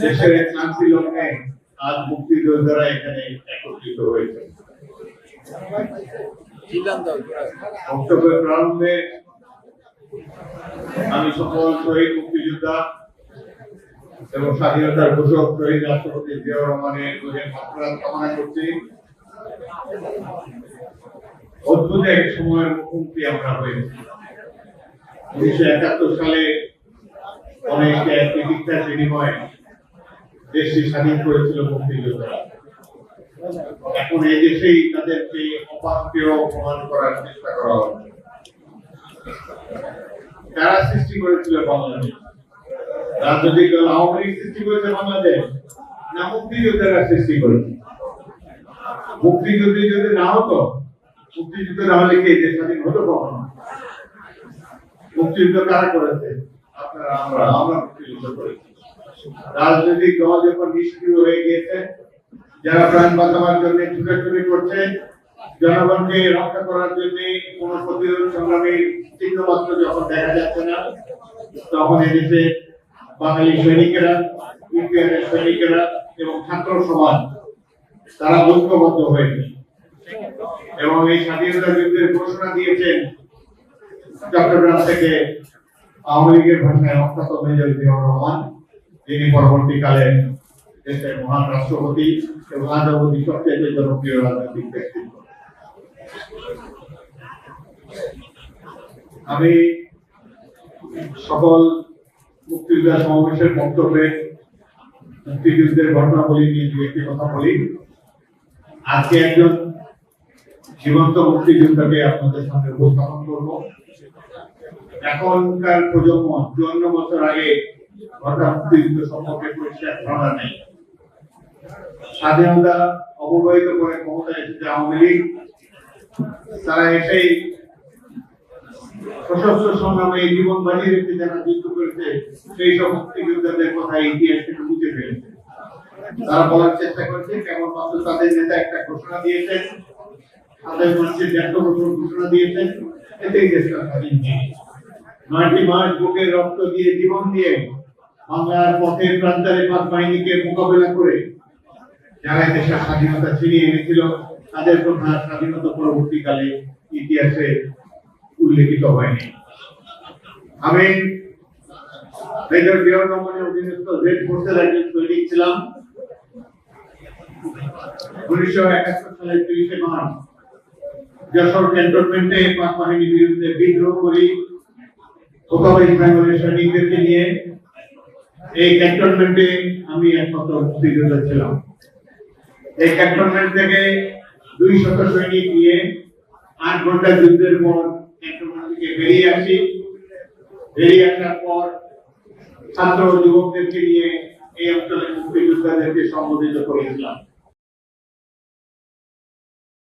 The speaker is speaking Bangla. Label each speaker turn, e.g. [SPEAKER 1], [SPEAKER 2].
[SPEAKER 1] দেশের শান্তি লগ্নে আজ মুক্তিযোদ্ধারা এখানে একত্রিত হয়েছে। বক্তব্যের প্রারম্ভে আমি সকল শহীদ মুক্তিযোদ্ধা এবং স্বাধীনতার ঘোষক শহীদ রাষ্ট্রপতি জিয়াউর রহমানের কামনা করছি। অদ্ভুত এক সময়ের মুখোমুখি আমরা হয়েছি। উনিশশো একাত্তর সালে অনেক চিকিৎসার বিনিময়ে দেশটি স্বাধীন করেছিল মুক্তিযোদ্ধারা এখন এই দেশেই তাদেরকে অপাত্রীয় প্রমাণ করার চেষ্টা করা হচ্ছে। কারা সৃষ্টি করেছিল বাংলাদেশ। রাজনৈতিক দল আওয়ামী লীগ সৃষ্টি করেছে বাংলাদেশ। না মুক্তিযোদ্ধারা সৃষ্টি করেছে। মুক্তিযুদ্ধ যদি না হতো, মুক্তিযুদ্ধ না হলে কি দেশ স্বাধীন হতো কখনো? মুক্তিযুদ্ধ কারা করেছে? আপনারা, আমরা আমরা মুক্তিযুদ্ধ করেছি। রাজনৈতিক দল যখন নিষ্ক্রিয় হয়ে গিয়েছে। যারা প্রাণ বাঁচাবার জন্য ছুটাছুটি করছে, জনগণকে রক্ষা করার জন্য কোন প্রতিরোধ সংগ্রামের চিহ্ন মাত্র যখন দেখা যাচ্ছে না, তখন এদেশে বাঙালি সৈনিকেরা ইউপিআরের সৈনিকেরা এবং ছাত্র সমাজ, তারা ঐক্যবদ্ধ হয়েছে এবং এই স্বাধীনতা যুদ্ধের ঘোষণা দিয়েছেন চট্টগ্রাম থেকে আওয়ামী লীগের ভাষায় অখ্যাত মেজর জিয়াউর রহমান। যিনি পরবর্তীকালে দেশের মহান রাষ্ট্রপতি এবং আজ সবচেয়ে জনপ্রিয় রাজনৈতিক ব্যক্তিত্ব। আমি সকল মুক্তিযোদ্ধা সমাবেশের বক্তব্যে মুক্তিযুদ্ধের ঘটনাবলী নিয়ে দু একটি কথা বলি। আজকে একজন জীবন্ত মুক্তিযোদ্ধাকে আপনাদের সামনে উপস্থাপন করব। এখনকার প্রজন্ম, চুয়ান্ন বছর আগে ঘটা সম্পর্কে পরিষ্কার ধারণা নেই। স্বাধীনতা অববাহিত করে ক্ষমতায় এসেছে আওয়ামী লীগ। তারা এসেই সশস্ত্র সংগ্রামে জীবন বাজি রেখে যারা যুদ্ধ করেছে, সেই সব মুক্তিযোদ্ধাদের কথা ইতিহাস থেকে বুঝে ফেলেছে। তারা বলার চেষ্টা করেছে কেমন মাত্র তাদের নেতা একটা ঘোষণা দিয়েছেন তাদের মানুষের বছর ঘোষণা দিয়েছেন, এতেই দেশটা স্বাধীন নয়টি মাস বুকের রক্ত দিয়ে, জীবন দিয়ে বাংলার পথে প্রান্তরে পাক বাহিনীকে মোকাবেলা করে যারা দেশের স্বাধীনতা ছিনিয়ে এনেছিল, তাদের কথা স্বাধীনতা পরবর্তীকালে ইতিহাসে উল্লেখিত হয়নি। আমি মেজর জিয়াউর রহমানের অধীনস্থ রেড ফোর্সের একজন সৈনিক ছিলাম। উনিশশো একাত্তর সালের তিরিশে মার্চ যশোর ক্যান্টনমেন্টে পাক বাহিনীর বিরুদ্ধে বিদ্রোহ করি কোকাবাই বেঙ্গলের সৈনিকদেরকে নিয়ে এই ক্যান্টনমেন্টে আমি একমাত্র মুক্তিযোদ্ধা ছিলাম। এই ক্যান্টনমেন্ট থেকে দুই শত সৈনিক নিয়ে আট ঘণ্টা যুদ্ধের পর ক্যান্টনমেন্ট থেকে বেরিয়ে আসি। বেরিয়ে আসার পর ছাত্র যুবকদেরকে নিয়ে এই অঞ্চলের মুক্তিযোদ্ধাদেরকে সম্বোধিত করেছিলাম।